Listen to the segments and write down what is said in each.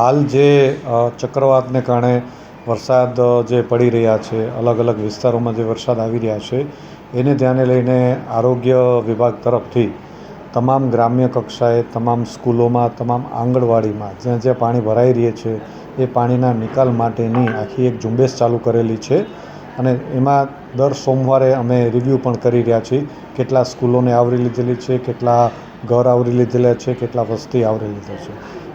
હાલ જે ચક્રવાતને કારણે વરસાદ જે પડી રહ્યા છે અલગ અલગ વિસ્તારોમાં જે વરસાદ આવી રહ્યા છે, એને ધ્યાને લઈને આરોગ્ય વિભાગ તરફથી તમામ ગ્રામ્ય કક્ષાએ, તમામ સ્કૂલોમાં, તમામ આંગણવાડીમાં જ્યાં જ્યાં પાણી ભરાઈ રહે છે, એ પાણીના નિકાલ માટેની આખી એક ઝુંબેશ ચાલુ કરેલી છે. અને એમાં દર સોમવારે અમે રિવ્યૂ પણ કરી રહ્યા છીએ, કેટલા સ્કૂલોને આવરી લીધેલી છે, કેટલા ઘર આવરી લીધેલા છે, કેટલા વસ્તી આવરી લીધેલ છે.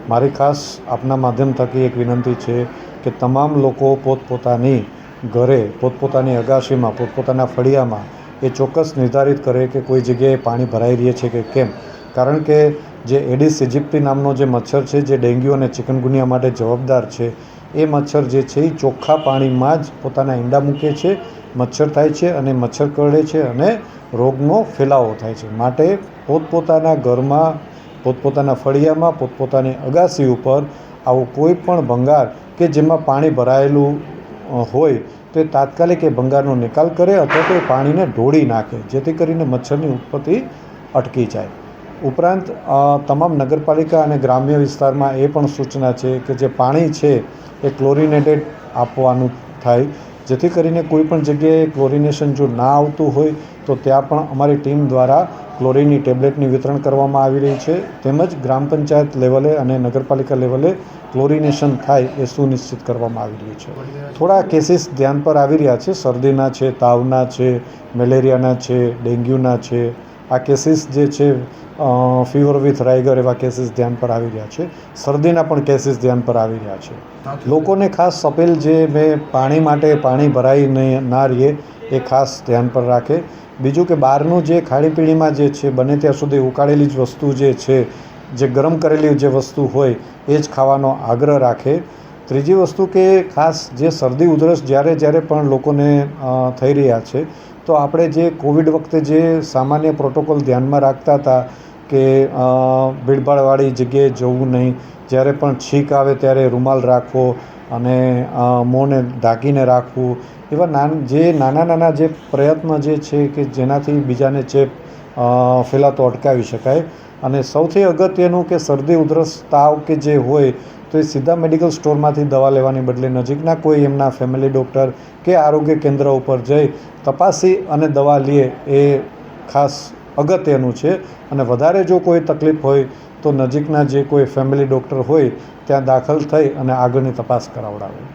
મારી ખાસ આપના માધ્યમ થકી એક વિનંતી છે કે તમામ લોકો પોતપોતાની ઘરે, પોતપોતાની અગાશીમાં, પોતપોતાના ફળિયામાં એ ચોક્કસ નિર્ધારિત કરે કે કોઈ જગ્યાએ પાણી ભરાઈ રહે છે કે કેમ. કારણ કે જે એડિસ ઇજિપ્ટી નામનો જે મચ્છર છે, જે ડેન્ગ્યુ અને ચિકનગુનિયા માટે જવાબદાર છે, એ મચ્છર જે છે એ ચોખ્ખા પાણીમાં જ પોતાના ઈંડા મૂકે છે, મચ્છર થાય છે અને મચ્છર કરડે છે અને રોગનો ફેલાવો થાય છે. માટે પોતપોતાના ઘરમાં પોતપોતાના ફળિયામાં, પોતપોતાની અગાશી ઉપર આવું કોઈ પણ ભંગાર કે જેમાં પાણી ભરાયેલું હોય, તો તાત્કાલિક એ ભંગારનો નિકાલ કરે અથવા તો એ પાણીને ઢોળી નાખે, જેથી કરીને મચ્છરની ઉત્પત્તિ અટકી જાય. ઉપરાંત તમામ નગરપાલિકા અને ગ્રામ્ય વિસ્તારમાં એ પણ સૂચના છે કે જે પાણી છે એ ક્લોરિનેટેડ આપવાનું થાય, જેથી કરીને કોઈપણ જગ્યાએ ક્લોરિનેશન જો ના આવતું હોય, તો ત્યાં પણ અમારી ટીમ દ્વારા ક્લોરિનની ટેબ્લેટની વિતરણ કરવામાં આવી રહી છે. તેમજ ગ્રામ પંચાયત લેવલે અને નગરપાલિકા લેવલે ક્લોરિનેશન થાય એ સુનિશ્ચિત કરવામાં આવી રહ્યું છે. થોડા કેસીસ ધ્યાન પર આવી રહ્યા છે. શરદીના છે, તાવના છે, મેલેરિયાના છે, ડેન્ગ્યુના છે આ કેસીસ જે છે ફીવર વિથ રાઇગર એવા કેસીસ ધ્યાન પર આવી રહ્યા છે. શરદીના પણ કેસીસ ધ્યાન પર આવી રહ્યા છે. લોકોને ખાસ અપીલ જે મેં પાણી માટે પાણી ભરાઈ ના રહીએ એ ખાસ ધ્યાન પર રાખે. બીજું કે બહારનું જે ખાણીપીણીમાં જે છે બને ત્યાં સુધી ઉકાળેલી જ વસ્તુ જે છે જે ગરમ કરેલી જે વસ્તુ હોય એ જ ખાવાનો આગ્રહ રાખે. ત્રીજી વસ્તુ કે ખાસ જે શરદી ઉધરસ જ્યારે જ્યારે પણ લોકોને થઈ રહ્યા છે, તો આપણે જે કોવિડ વખતે જે સામાન્ય પ્રોટોકોલ ધ્યાનમાં રાખતા હતા કે ભીડભાડવાળી જગ્યાએ જવું નહીં, જ્યારે પણ છીંક આવે ત્યારે રૂમાલ રાખવો અને મોંને ઢાંકીને રાખવું, એવા નાન, જે નાના નાના જે પ્રયત્ન જે છે કે જેનાથી બીજાને ચેપ ફેલાતો અટકાવી શકાય. અને સૌથી અગત્યનું કે શરદી ઉધરસ તાવ કે જે હોય તો એ સીધા મેડિકલ સ્ટોરમાંથી દવા લેવાની બદલે નજીકના કોઈ એમના ફેમિલી ડૉક્ટર કે આરોગ્ય કેન્દ્ર ઉપર જઈ તપાસી અને દવા લે એ ખાસ અગત્યનું છે. અને વધારે જો કોઈ તકલીફ હોય તો નજીકના જે કોઈ ફેમિલી ડૉક્ટર હોય ત્યાં દાખલ થઈ અને આગળની તપાસ કરાવડાવે.